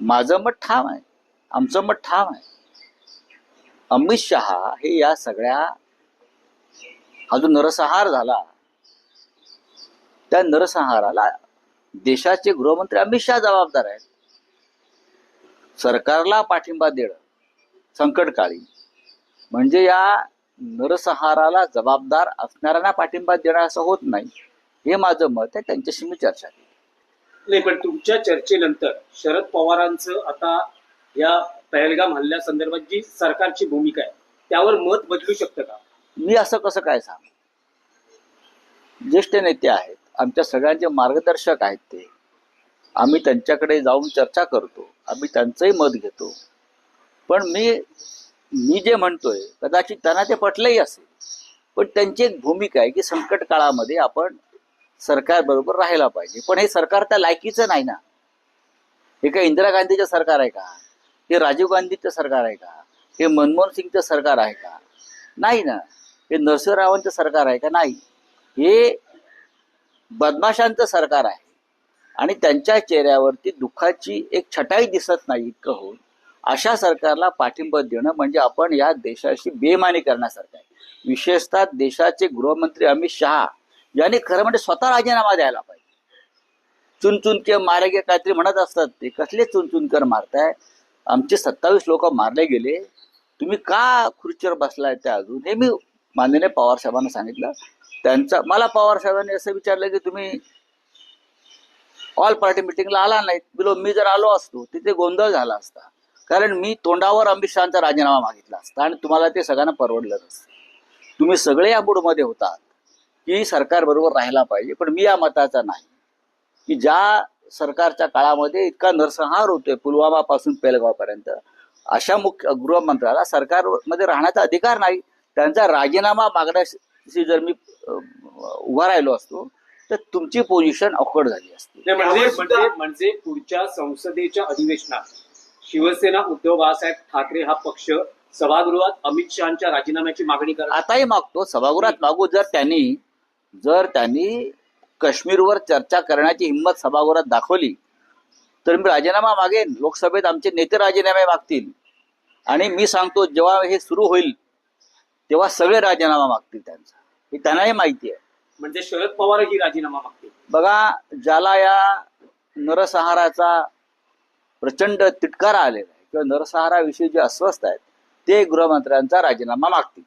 माझं मत ठाम आहे. आमचं मत ठाम आहे. अमित शहा हे या सगळ्या हा जो नरसंहार झाला त्या नरसंहाराला देशाचे गृहमंत्री अमित शहा जबाबदार आहेत. सरकारला पाठिंबा देणं संकटकाळी म्हणजे या नरसंहाराला जबाबदार असणाऱ्यांना पाठिंबा देणं असं होत नाही हे माझं मत आहे त्यांच्याशी मी चर्चा केली. नाही पण तुमच्या चर्चेनंतर शरद पवारांचं आता या पहलगाम हल्ल्यासंदर्भात जी सरकारची भूमिका आहे त्यावर मत बदलू शकतं का? मी असं कसं काय सांग? ज्येष्ठ नेते आहेत आमच्या सगळ्यांचे मार्गदर्शक आहेत ते. आम्ही त्यांच्याकडे जाऊन चर्चा करतो आम्ही त्यांचंही मत घेतो. पण मी मी जे म्हणतोय कदाचित त्यांना ते पटलंही असेल पण त्यांची एक भूमिका आहे की संकट काळामध्ये आपण सरकार बरोबर राहायला पाहिजे. पण हे सरकार त्या लायकीचं नाही ना. हे काय इंदिरा गांधीचं सरकार आहे का? हे राजीव गांधीचं सरकार आहे का? हे मनमोहन सिंगचं सरकार आहे का? नाही ना. हे नरसिंहरावांचं सरकार आहे का? नाही. हे बदमाशांचं सरकार आहे. आणि त्यांच्या चेहऱ्यावरती दुःखाची एक छटाई दिसत नाही इतकं होऊन. अशा सरकारला पाठिंबा देणं म्हणजे आपण या देशाशी बेमानी करण्यासारखं आहे. विशेषतः देशाचे गृहमंत्री अमित शहा ज्याने खरं म्हणजे स्वतः राजीनामा द्यायला पाहिजे. चुनचुन के मारे गे काहीतरी म्हणत असतात ते कसले चुनचुनकर मारताय? आमचे सत्तावीस लोक मारले गेले. तुम्ही का खुर्चीवर बसलाय त्या अजून? हे मी माननीय पवार साहेबांना सांगितलं. त्यांचा मला पवार साहेबांनी असं विचारलं की तुम्ही ऑल पार्टी मिटिंगला आला नाहीत. बिलो मी जर आलो असतो तिथे गोंधळ झाला असता. कारण मी तोंडावर अमित शहाचा राजीनामा मागितला असता आणि तुम्हाला ते सगळ्यांना परवडलं नसतं. तुम्ही सगळे या मूडमध्ये होतात. की सरकार बरोबर राहायला पाहिजे पण मी या मताचा नाही. की ज्या सरकारच्या काळामध्ये इतका नरसंहार होतोय पुलवामा पासून पेलगावपर्यंत अशा मुख्य गृहमंत्र्याला सरकारमध्ये राहण्याचा अधिकार नाही. त्यांचा राजीनामा मागण्याशी जर मी उभा राहिलो असतो तर तुमची पोझिशन अवघड झाली असती. म्हणजे म्हणजे म्हणजे पुढच्या संसदेच्या अधिवेशनात शिवसेना उद्धव बाळासाहेब ठाकरे हा पक्ष सभागृहात अमित शहाच्या राजीनाम्याची मागणी करत आताही मागतो सभागृहात मागू जर त्यांनी जर त्यांनी काश्मीरवर चर्चा करण्याची हिंमत सभागृहात दाखवली तर मी राजीनामा मागेन. लोकसभेत आमचे नेते राजीनामे मागतील. आणि मी सांगतो जेव्हा हे सुरू होईल तेव्हा सगळे राजीनामा मागतील त्यांचा. हे त्यांनाही माहिती आहे. म्हणजे शरद पवारही राजीनामा मागतील. बघा ज्याला या नरसंहाराचा प्रचंड तिटकारा आलेला आहे किंवा नरसंहाराविषयी जे अस्वस्थ आहेत ते गृहमंत्र्यांचा राजीनामा मागतील.